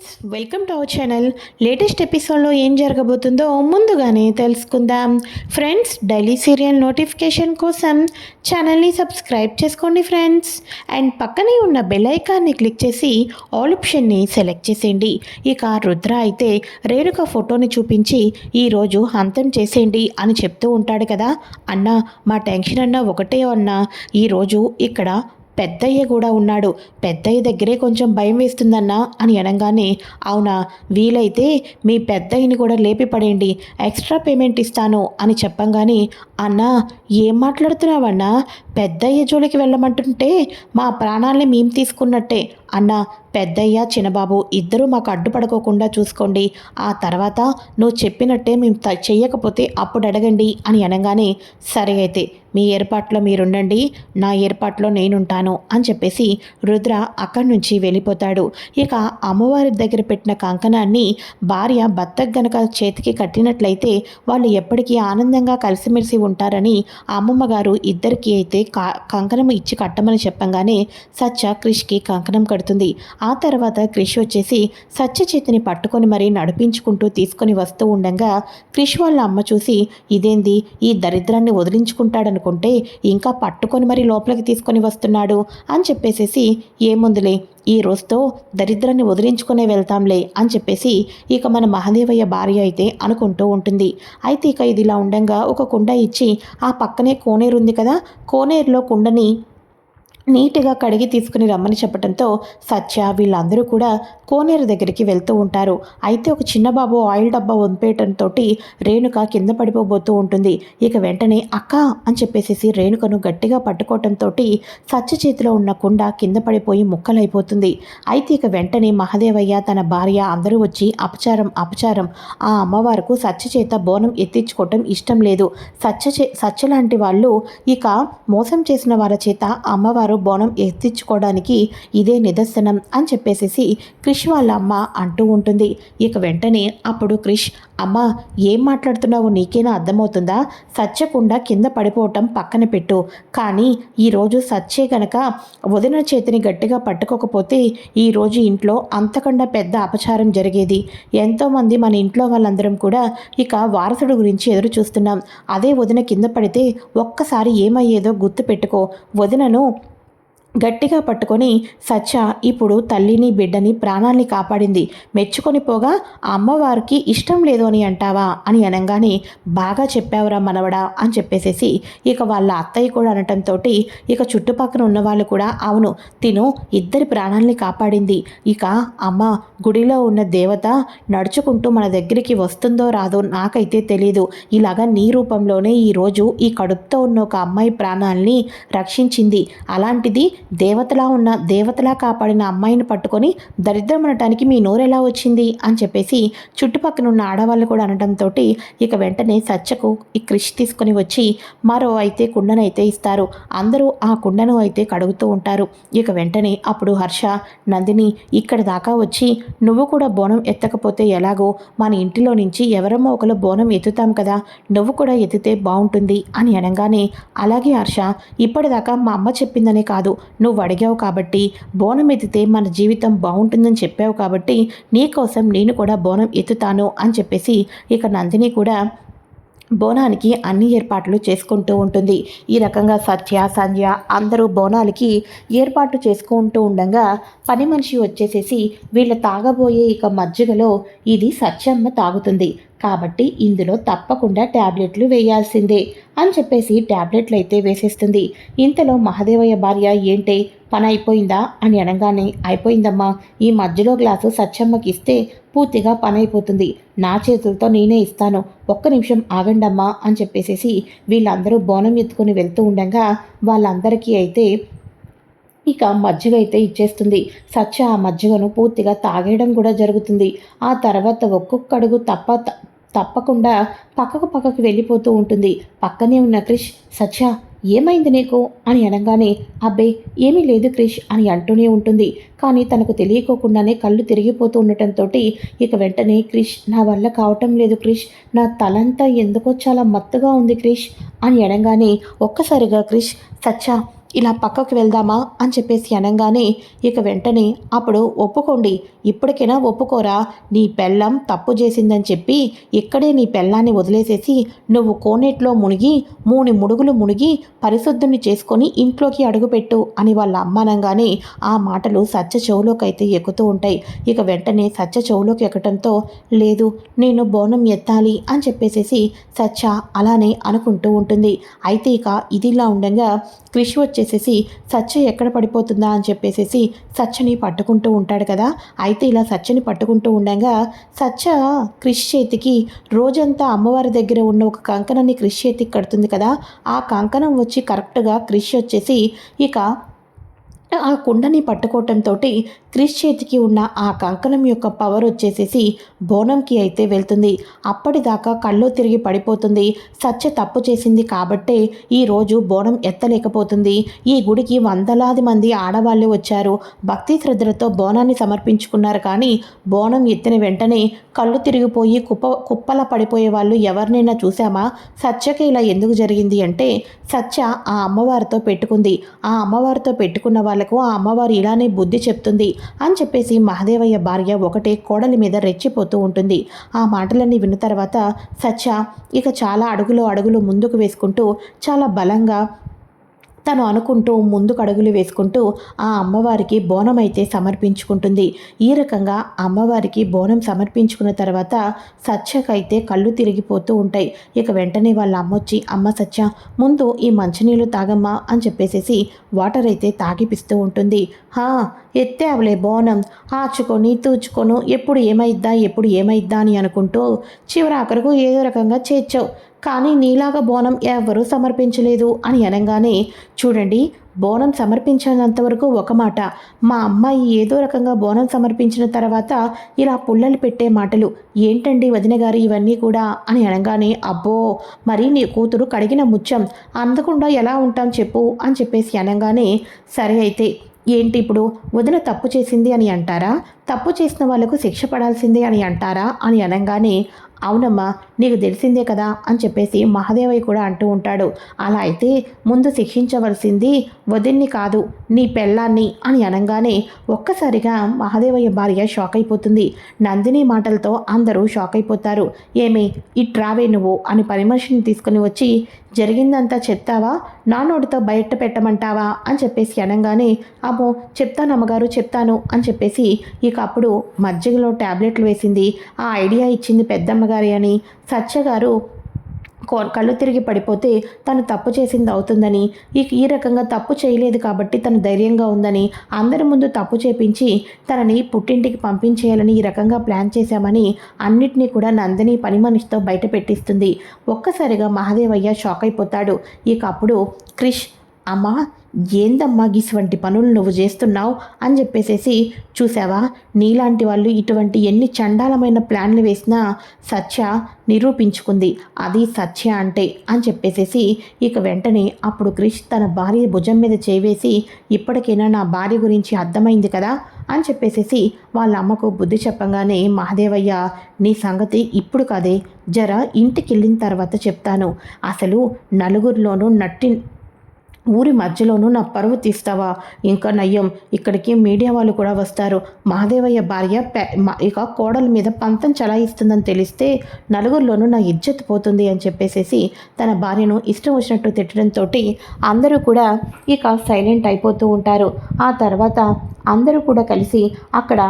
Friends welcome to our channel. Latest ఎపిసోడ్లో ఏం జరగబోతుందో ముందుగానే తెలుసుకుందాం. ఫ్రెండ్స్ డైలీ సీరియల్ నోటిఫికేషన్ కోసం ఛానల్ని సబ్స్క్రైబ్ చేసుకోండి ఫ్రెండ్స్. అండ్ పక్కనే ఉన్న బెల్ ఐకాన్ని క్లిక్ చేసి ఆల్ ఆప్షన్ని సెలెక్ట్ చేసేయండి. ఇక రుద్ర అయితే రేణుక ఫోటోని చూపించి ఈరోజు హంతం చేసేయండి అని చెప్తూ ఉంటాడు కదా. అన్న మా టెన్షన్ అన్న ఒకటే అన్న ఈరోజు ఇక్కడ పెద్దయ్య కూడా ఉన్నాడు. పెద్దయ్య దగ్గరే కొంచెం భయం వేస్తుందన్నా అని అనగానే అవునా? వీలైతే మీ పెద్దయ్యని కూడా లేపి పడేయండి ఎక్స్ట్రా పేమెంట్ ఇస్తాను అని చెప్పంగానే అన్నా ఏం మాట్లాడుతున్నావన్నా? పెద్దయ్య జోలికి వెళ్ళమంటుంటే మా ప్రాణాల్ని మేము తీసుకున్నట్టే. అన్న పెద్దయ్య చిన్నబాబు ఇద్దరూ మాకు అడ్డుపడుకోకుండా చూసుకోండి. ఆ తర్వాత నువ్వు చెప్పినట్టే మేము చెయ్యకపోతే అప్పుడు అడగండి అని అనగానే సరే అయితే మీ ఏర్పాట్లో మీరుండండి నా ఏర్పాట్లో నేనుంటాను అని చెప్పేసి రుద్ర అక్కడి నుంచి వెళ్ళిపోతాడు. ఇక అమ్మవారి దగ్గర పెట్టిన కంకణాన్ని భార్య భర్త గనక చేతికి కట్టినట్లయితే వాళ్ళు ఎప్పటికీ ఆనందంగా కలిసిమెలిసి ఉంటారని అమ్మమ్మ గారు ఇద్దరికీ అయితే కా కంకణం ఇచ్చి కట్టమని చెప్పంగానే సత్య క్రిష్కి కంకణం కడుతుంది. ఆ తర్వాత క్రిష్ వచ్చేసి సత్య చేతిని పట్టుకొని మరీ నడిపించుకుంటూ తీసుకొని వస్తూ ఉండగా క్రిష్ వాళ్ళ అమ్మ చూసి ఇదేంది? ఈ దరిద్రాన్ని వదిలించుకుంటాడనుకుంటే ఇంకా పట్టుకొని మరీ లోపలికి తీసుకొని వస్తున్నాడు అని చెప్పేసేసి ఏముందిలే ఈ రోజుతో దరిద్రాన్ని వదిలించుకునే వెళ్తాంలే అని చెప్పేసి ఇక మన మహాదేవయ్య భార్య అయితే అనుకుంటూ ఉంటుంది. అయితే ఇక ఇది ఇలా ఉండంగా ఒక కుండ ఇచ్చి ఆ పక్కనే కోనేరు ఉంది కదా కోనేరులో కుండని నీట్గా కడిగి తీసుకుని రమ్మని చెప్పడంతో సత్య వీళ్ళందరూ కూడా కోనేరు దగ్గరికి వెళ్తూ ఉంటారు. అయితే ఒక చిన్న బాబు ఆయిల్ డబ్బా వంపేయటంతో రేణుక కింద పడిపోబోతూ ఉంటుంది. ఇక వెంటనే అక్క అని చెప్పేసి రేణుకను గట్టిగా పట్టుకోవటంతో సత్య చేతిలో ఉన్న కుండ కింద పడిపోయి ముక్కలైపోతుంది. అయితే ఇక వెంటనే మహదేవయ్య తన భార్య అందరూ వచ్చి అపచారం అపచారం. ఆ అమ్మవారికి సత్య చేత బోనం ఎత్తించుకోవటం ఇష్టం లేదు. సత్య చే సత్య లాంటి వాళ్ళు ఇక మోసం చేసిన వాళ్ళ చేత అమ్మవారు బోనం ఎత్తించుకోవడానికి ఇదే నిదర్శనం అని చెప్పేసేసి క్రిష్ వాళ్ళ అమ్మ అంటూ ఉంటుంది. ఇక వెంటనే అప్పుడు క్రిష్ అమ్మ ఏం మాట్లాడుతున్నావు? నీకేనా అర్థమవుతుందా? సత్యకుండా కింద పడిపోవటం పక్కన పెట్టు. కానీ ఈరోజు సత్యే గనక వదిన చేతిని గట్టిగా పట్టుకోకపోతే ఈరోజు ఇంట్లో అంతకన్నా పెద్ద అపచారం జరిగేది. ఎంతోమంది మన ఇంట్లో వాళ్ళందరం కూడా ఇక వారసుడు గురించి ఎదురు చూస్తున్నాం. అదే వదిన కింద పడితే ఒక్కసారి ఏమయ్యేదో గుర్తు పెట్టుకో. వదినను గట్టిగా పట్టుకొని సత్య ఇప్పుడు తల్లిని బిడ్డని ప్రాణాల్ని కాపాడింది. మెచ్చుకొని పోగా ఆ అమ్మవారికి ఇష్టం లేదు అని అంటావా? అని అనగానే బాగా చెప్పావురా మనవడా అని చెప్పేసేసి ఇక వాళ్ళ అత్తయ్య కూడా అనటంతో ఇక చుట్టుపక్కల ఉన్న వాళ్ళు కూడా అవును తిను ఇద్దరి ప్రాణాల్ని కాపాడింది. ఇక అమ్మ గుడిలో ఉన్న దేవత నడుచుకుంటూ మన దగ్గరికి వస్తుందో రాదో నాకైతే తెలీదు. ఇలాగా నీ రూపంలోనే ఈరోజు ఈ కడుపుతో ఉన్న ఒక అమ్మాయి ప్రాణాల్ని రక్షించింది. అలాంటిది దేవతలా ఉన్న దేవతలా కాపాడిన అమ్మాయిని పట్టుకొని దరిద్రం అనటానికి మీ నోరు ఎలా వచ్చింది? అని చెప్పేసి చుట్టుపక్కల ఉన్న ఆడవాళ్ళు కూడా అనడంతో ఇక వెంటనే సత్యకు ఈ కృషి తీసుకొని వచ్చి మరో అయితే కుండను అయితే ఇస్తారు. అందరూ ఆ కుండను అయితే కడుగుతూ ఉంటారు. ఇక వెంటనే అప్పుడు హర్ష నందిని ఇక్కడ దాకా వచ్చి నువ్వు కూడా బోనం ఎత్తకపోతే ఎలాగో? మన ఇంటిలో నుంచి ఎవరమ్మో ఒకరు బోనం ఎత్తుతాం కదా. నువ్వు కూడా ఎత్తితే బాగుంటుంది అని అనగానే అలాగే హర్ష ఇప్పటిదాకా మా అమ్మ చెప్పిందనే కాదు. నువ్వు అడిగావు కాబట్టి బోనం ఎత్తితే మన జీవితం బాగుంటుందని చెప్పావు కాబట్టి నీకోసం నేను కూడా బోనం ఎత్తుతాను అని చెప్పేసి ఇక నందిని కూడా బోనానికి అన్ని ఏర్పాట్లు చేసుకుంటూ ఉంటుంది. ఈ రకంగా సత్య సంధ్య అందరూ బోనాలకి ఏర్పాట్లు చేసుకుంటూ ఉండగా పని మనిషి వచ్చేసేసి వీళ్ళ తాగబోయే ఇక మజ్జిగలో ఇది సత్యమ్మ తాగుతుంది. కాబట్టి ఇందులో తప్పకుండా ట్యాబ్లెట్లు వేయాల్సిందే అని చెప్పేసి ట్యాబ్లెట్లు అయితే వేసేస్తుంది. ఇంతలో మహదేవయ్య భార్య ఏంటే? పని అయిపోయిందా? అని అనగానే అయిపోయిందమ్మా. ఈ మధ్యలో గ్లాసు సత్యమ్మకి ఇస్తే పూర్తిగా పని అయిపోతుంది. నా చేతులతో నేనే ఇస్తాను. ఒక్క నిమిషం ఆగండమ్మా అని చెప్పేసేసి వీళ్ళందరూ బోనం ఎత్తుకొని వెళ్తూ ఉండగా వాళ్ళందరికీ అయితే ఇక మజ్జిగ అయితే ఇచ్చేస్తుంది. సత్య ఆ మజ్జిగను పూర్తిగా తాగేయడం కూడా జరుగుతుంది. ఆ తర్వాత ఒక్కొక్క అడుగు తప్ప తప్పకుండా పక్కకు పక్కకు వెళ్ళిపోతూ ఉంటుంది. పక్కనే ఉన్న క్రిష్ సత్య ఏమైంది నీకు? అని అనగానే అబ్బే ఏమీ లేదు క్రిష్ అని అంటూనే ఉంటుంది. కానీ తనకు తెలియకోకుండానే కళ్ళు తిరిగిపోతూ ఉండటంతో ఇక వెంటనే క్రిష్ నా వల్ల కావటం లేదు క్రిష్ నా తలంతా ఎందుకో చాలా మత్తుగా ఉంది క్రిష్ అని అనగానే ఒక్కసారిగా క్రిష్ సచ్చా ఇలా పక్కకు వెళ్దామా అని చెప్పేసి అనగానే ఇక వెంటనే అప్పుడు ఒప్పుకోండి ఇప్పటికైనా ఒప్పుకోరా నీ పెళ్ళం తప్పు చేసిందని చెప్పి ఇక్కడే నీ పెళ్ళాన్ని వదిలేసేసి నువ్వు కోనేట్లో మునిగి మూని ముడుగులు మునిగి పరిశుద్ధుని చేసుకొని ఇంట్లోకి అడుగుపెట్టు అని వాళ్ళ అమ్మానంగానే ఆ మాటలు సత్య చెవులోకి అయితే ఎక్కుతూ ఉంటాయి. ఇక వెంటనే సత్య చెవులోకి ఎక్కడంతో లేదు నేను బోనం ఎత్తాలి అని చెప్పేసేసి సత్య అలానే అనుకుంటూ ఉంటుంది. అయితే ఇక ఇదిలా ఉండగా క్రిష్ వచ్చేసేసి సత్య ఎక్కడ పడిపోతుందా అని చెప్పేసేసి సత్యని పట్టుకుంటూ ఉంటాడు కదా. అయితే ఇలా సత్యని పట్టుకుంటూ ఉండగా సత్య క్రిష్ చేతికి రోజంతా అమ్మవారి దగ్గర ఉన్న ఒక కంకణాన్ని క్రిష్ చేతికి కడుతుంది కదా. ఆ కంకణం వచ్చి కరెక్ట్గా క్రిష్ వచ్చేసి ఇక ఆ కుండని పట్టుకోవటంతో క్రిష్ చేతికి ఉన్న ఆ కంకణం యొక్క పవర్ వచ్చేసేసి బోనంకి అయితే వెళ్తుంది. అప్పటిదాకా కళ్ళు తిరిగి పడిపోతుంది. సత్య తప్పు చేసింది కాబట్టే ఈరోజు బోనం ఎత్తలేకపోతుంది. ఈ గుడికి వందలాది మంది ఆడవాళ్ళు వచ్చారు. భక్తి శ్రద్ధలతో బోనాన్ని సమర్పించుకున్నారు కానీ బోనం ఎత్తిన వెంటనే కళ్ళు తిరిగిపోయి కుప్ప కుప్పల పడిపోయే వాళ్ళు ఎవరినైనా చూసామా సత్యకి ఇలా ఎందుకు జరిగింది అంటే సత్య ఆ అమ్మవారితో పెట్టుకుంది. ఆ అమ్మవారితో పెట్టుకున్న వాళ్ళకు ఆ అమ్మవారు ఇలానే బుద్ధి చెప్తుంది అని చెప్పేసి మహదేవయ్య భార్య ఒకటే కోడలి మీద రెచ్చిపోతూ ఉంటుంది. ఆ మాటలన్నీ విన్న తర్వాత సత్య ఇక చాలా అడుగులు అడుగులు ముందుకు వేసుకుంటూ చాలా బలంగా తను అనుకుంటూ ముందుకు అడుగులు వేసుకుంటూ ఆ అమ్మవారికి బోనం అయితే సమర్పించుకుంటుంది. ఈ రకంగా అమ్మవారికి బోనం సమర్పించుకున్న తర్వాత సత్యకైతే కళ్ళు తిరిగిపోతూ ఉంటాయి. ఇక వెంటనే వాళ్ళ అమ్మ వచ్చి అమ్మ సత్య ముందు ఈ మంచినీళ్ళు తాగమ్మా అని చెప్పేసేసి వాటర్ అయితే తాగిపిస్తూ ఉంటుంది. హా ఎత్తావులే బోనం. ఆచుకొని తూచుకొను. ఎప్పుడు ఏమైద్దా ఎప్పుడు ఏమైద్దా అని అనుకుంటూ చివరి అక్కడకు ఏదో రకంగా చేర్చావు. కానీ నీలాగా బోనం ఎవరూ సమర్పించలేదు అని అనగానే చూడండి బోనం సమర్పించినంతవరకు ఒక మాట. మా అమ్మాయి ఏదో రకంగా బోనం సమర్పించిన తర్వాత ఇలా పుల్లలు పెట్టే మాటలు ఏంటండి వదిన గారు ఇవన్నీ కూడా? అని అనగానే అబ్బో మరి నీ కూతురు కడిగిన ముచ్చం అందకుండా ఎలా ఉంటాం చెప్పు అని చెప్పేసి అనగానే సరే అయితే ఏంటి ఇప్పుడు? వదిన తప్పు చేసింది అని అంటారా? తప్పు చేసిన వాళ్ళకు శిక్ష పడాల్సిందే అని అంటారా? అని అనగానే అవునమ్మా నీకు తెలిసిందే కదా అని చెప్పేసి మహాదేవయ్య కూడా అంటూ ఉంటాడు. అలా అయితే ముందు శిక్షించవలసింది వదిన్ని కాదు నీ పెళ్ళాన్ని అని అనగానే ఒక్కసారిగా మహాదేవయ్య భార్య షాక్ అయిపోతుంది. నందిని మాటలతో అందరూ షాక్ అయిపోతారు. ఏమి ఈ ట్రావే నువ్వు అని పని మనిషిని తీసుకుని వచ్చి జరిగిందంతా చెప్తావా? నా నోటితో బయట పెట్టమంటావా? అని చెప్పేసి అనగానే అమ్మో చెప్తాను అమ్మగారు చెప్తాను అని చెప్పేసి ఇక అప్పుడు మజ్జిగలో ట్యాబ్లెట్లు వేసింది. ఆ ఐడియా ఇచ్చింది పెద్దమ్మ అమ్మగారి అని సత్యగారు కళ్ళు తిరిగి పడిపోతే తను తప్పు చేసింది అవుతుందని. ఈ ఈ రకంగా తప్పు చేయలేదు కాబట్టి తను ధైర్యంగా ఉందని అందరి ముందు తప్పు చేపించి తనని పుట్టింటికి పంపించేయాలని ఈ రకంగా ప్లాన్ చేశామని అన్నిటినీ కూడా నందిని పని మనిషితో బయట పెట్టిస్తుంది. ఒక్కసారిగా మహాదేవయ్య షాక్ అయిపోతాడు. ఇక అప్పుడు క్రిష్ అమ్మా ఏందమ్మా గిసువంటి పనులు నువ్వు చేస్తున్నావు? అని చెప్పేసేసి చూసావా? నీలాంటి వాళ్ళు ఇటువంటి ఎన్ని చండాలమైన ప్లాన్లు వేసినా సత్య నిరూపించుకుంది. అది సత్య అంటే అని చెప్పేసేసి ఇక వెంటనే అప్పుడు క్రిష్ తన భార్య భుజం మీద చేవేసి ఇప్పటికైనా నా భార్య గురించి అర్థమైంది కదా? అని చెప్పేసేసి వాళ్ళ అమ్మకు బుద్ధి చెప్పంగానే మహాదేవయ్య నీ సంగతి ఇప్పుడు కాదే. జర ఇంటికి వెళ్ళిన తర్వాత చెప్తాను. అసలు నలుగురిలోనూ నట్టి ఊరి మధ్యలోనూ నా పరువు తీస్తావా? ఇంకా నయ్యం ఇక్కడికి మీడియా వాళ్ళు కూడా వస్తారు. మహాదేవయ్య భార్య ఇక కోడల మీద పంతం చలాయిస్తుందని తెలిస్తే నలుగురిలోనూ నా ఇజ్జత్ పోతుంది అని చెప్పేసేసి తన భార్యను ఇష్టం వచ్చినట్టు తిట్టడంతో అందరూ కూడా ఇక సైలెంట్ అయిపోతూ ఉంటారు. ఆ తర్వాత అందరూ కూడా కలిసి అక్కడ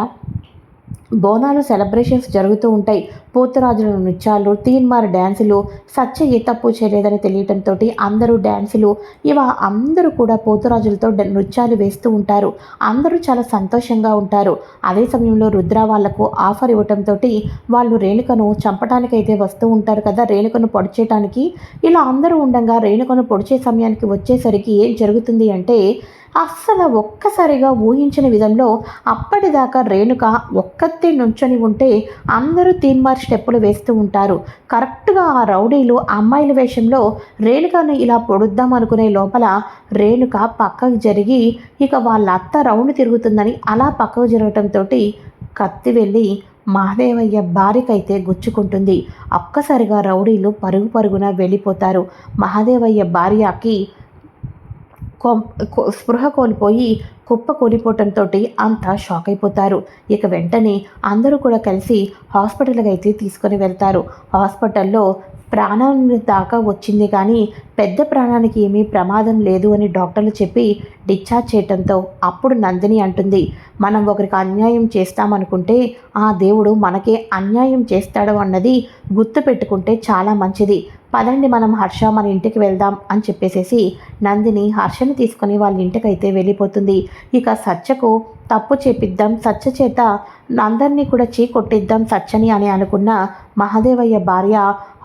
బోనాలు సెలబ్రేషన్స్ జరుగుతూ ఉంటాయి. పోతరాజుల నృత్యాలు తీన్మార్ డ్యాన్సులు సత్య ఏ తప్పు చేయలేదని తెలియటంతో అందరూ డ్యాన్సులు ఇవ అందరూ కూడా పోతురాజులతో నృత్యాలు వేస్తూ ఉంటారు. అందరూ చాలా సంతోషంగా ఉంటారు. అదే సమయంలో రుద్ర వాళ్ళకు ఆఫర్ ఇవ్వటంతో వాళ్ళు రేణుకను చంపడానికైతే వస్తూ ఉంటారు కదా రేణుకను పొడిచేయటానికి. ఇలా అందరూ ఉండగా రేణుకను పొడిచే సమయానికి వచ్చేసరికి ఏం జరుగుతుంది అంటే అస్సలు ఒక్కసారిగా ఊహించిన విధంలో అప్పటిదాకా రేణుక ఒక్కతే నుంచొని ఉంటే అందరూ తీన్మార్ స్టెప్పులు వేస్తూ ఉంటారు. కరెక్ట్గా ఆ రౌడీలు అమ్మాయిల వేషంలో రేణుకను ఇలా పొడుద్దాం అనుకునే లోపల రేణుక పక్కకు జరిగి ఇక వాళ్ళ అత్త రౌండ్ తిరుగుతుందని అలా పక్కకు జరగటంతో కత్తి వెళ్ళి మహాదేవయ్య భార్యకైతే గుచ్చుకుంటుంది. ఒక్కసారిగా రౌడీలు పరుగు పరుగున వెళ్ళిపోతారు. మహాదేవయ్య భార్యకి స్పృహ కోల్పోయి కుప్ప కూలిపోవటంతో అంతా షాక్ అయిపోతారు. ఇక వెంటనే అందరూ కూడా కలిసి హాస్పిటల్కి అయితే తీసుకొని వెళ్తారు. హాస్పిటల్లో ప్రాణాన్ని దాకా వచ్చింది కానీ పెద్ద ప్రాణానికి ఏమీ ప్రమాదం లేదు అని డాక్టర్లు చెప్పి డిశ్చార్జ్ చేయటంతో అప్పుడు నందిని అంటుంది మనం ఒకరికి అన్యాయం చేస్తామనుకుంటే ఆ దేవుడు మనకే అన్యాయం చేస్తాడు అన్నది గుర్తు పెట్టుకుంటే చాలా మంచిది. పదండి మనం హర్ష మన ఇంటికి వెళ్దాం అని చెప్పేసేసి నందిని హర్షని తీసుకొని వాళ్ళ ఇంటికైతే వెళ్ళిపోతుంది. ఇక సత్యకు తప్పు చేపిద్దాం సత్య చేత అందరినీ కూడా చీ కొట్టిద్దాం సత్యని అని అనుకున్న మహాదేవయ్య భార్య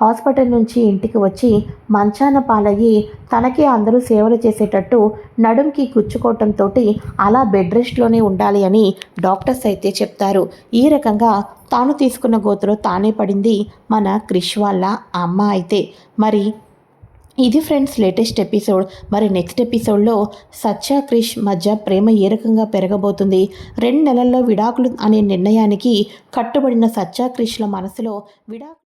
హాస్పిటల్ నుంచి ఇంటికి వచ్చి మంచాన పాలయ్యి తనకే అందరూ సేవలు చేసేటట్టు నడుంకి గుచ్చుకోవటంతో అలా బెడ్ రెస్ట్లోనే ఉండాలి అని డాక్టర్స్ అయితే చెప్తారు. ఈ రకంగా తాను తీసుకున్న గోతులో తానే పడింది మన క్రిష్ వాళ్ళ అమ్మ అయితే. మరి ఇది ఫ్రెండ్స్ లేటెస్ట్ ఎపిసోడ్. మరి నెక్స్ట్ ఎపిసోడ్లో సత్య క్రిష్ మధ్య ప్రేమ ఏ రకంగా పెరగబోతుంది? రెండు నెలల్లో విడాకులు అనే నిర్ణయానికి కట్టుబడిన సత్య క్రిష్ల మనసులో విడా